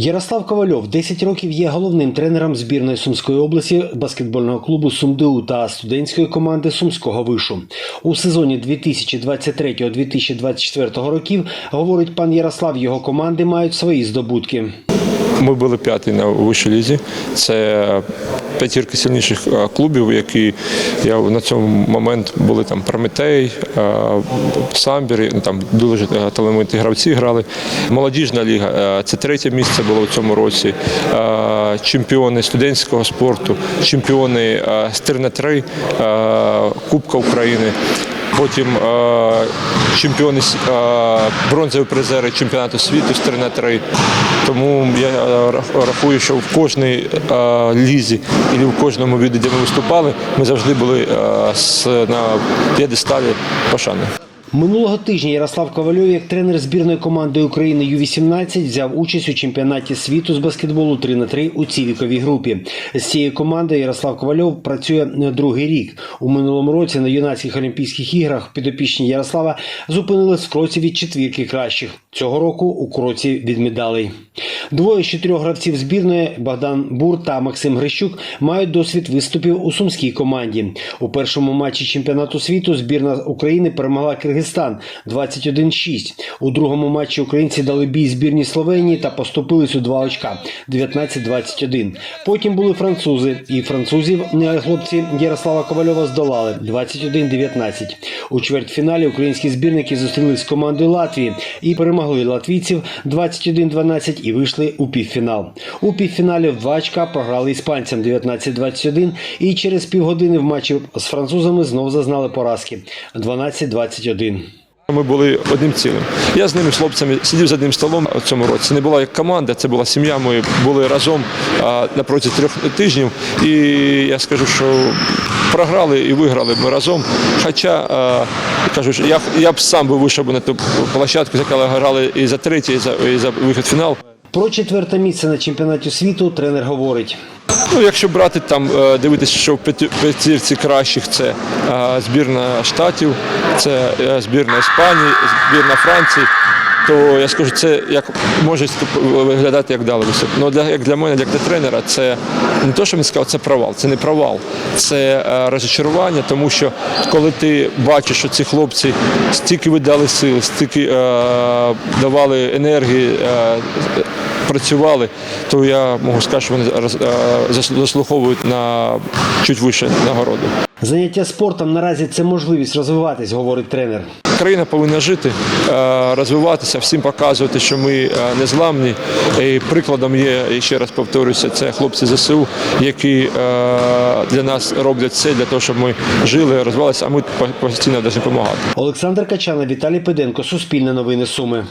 Ярослав Ковальов 10 років є головним тренером збірної Сумської області баскетбольного клубу СумДУ та студентської команди Сумського вишу. У сезоні 2023-2024 років, говорить пан Ярослав, його команди мають свої здобутки. Ми були п'яті на вищій лізі. Це п'ятірки сильніших е, клубів, які я на цьому момент були там Прометей, е, Самбір, ну, там дуже е, талановиті гравці грали. Молодіжна ліга це третє місце було в цьому році. Чемпіони студентського спорту, чемпіони з 3 на 3 Кубка України. Потім е, чемпіони е, бронзові призери чемпіонату світу з 3 на 3 Тому я е, рахую, що в кожній лізі і в кожному віді, де ми виступали, ми завжди були на п'єдесталі пошани. Минулого тижня Ярослав Ковальов, як тренер збірної команди України Ю-18, взяв участь у чемпіонаті світу з баскетболу 3 на 3 у цій віковій групі. З цією командою Ярослав Ковальов працює другий рік. У минулому році на юнацьких олімпійських іграх підопічні Ярослава зупинились в кроці від четвірки кращих. Цього року у кроці від медалей. Двоє з чотирьох гравців збірної Богдан Бур та Максим Грищук мають досвід виступів у сумській команді. У першому матчі чемпіонату світу збірна України перемогла Киргизстан 21-6. У другому матчі українці дали бій збірній Словенії та поступились у два очка 19-21. Потім були французи, і французів хлопці Ярослава Ковальова здолали 21-19. У чвертьфіналі українські збірники зустрілись з командою Латвії і перемогли латвійців 21-12 і вийшли у півфінал. У півфіналі в два очка програли іспанцям 19-21 і через півгодини в матчі з французами знов зазнали поразки 12-21. Ми були одним цілим. Я з ними з хлопцями сидів за одним столом у цьому році. Це не була як команда, це була сім'я. Ми були разом на протязі трьох тижнів. І я скажу, що програли і виграли ми разом. Хоча кажу, що я, я б сам би вийшов на ту площадку, яку грали і за третій, і за, і за вихід в фінал. Про четверте місце на чемпіонаті світу тренер говорить. Ну, якщо брати там, е, дивитися, що в п'ятірці кращих це е, збірна Штатів, це е, збірна Іспанії, збірна Франції, то я скажу, це як може виглядати як виступ. Ну для як для мене, як для тренера, це не те, що він сказав, це провал. Це не провал, це розчарування, тому що коли ти бачиш, що ці хлопці стільки видали сил, стільки е, давали енергії. Е, працювали, то я можу сказати, що вони е, на чуть вище нагороду. Заняття спортом наразі це можливість розвиватись, говорить тренер. Країна повинна жити, е, розвиватися, всім показувати, що ми е, незламні. І прикладом є, і ще раз повторюся, це хлопці ЗСУ, які для нас роблять все для того, щоб ми жили, розвивалися, а ми постійно допомагати. Олександр Качана, Віталій Педенко, Суспільне новини Суми.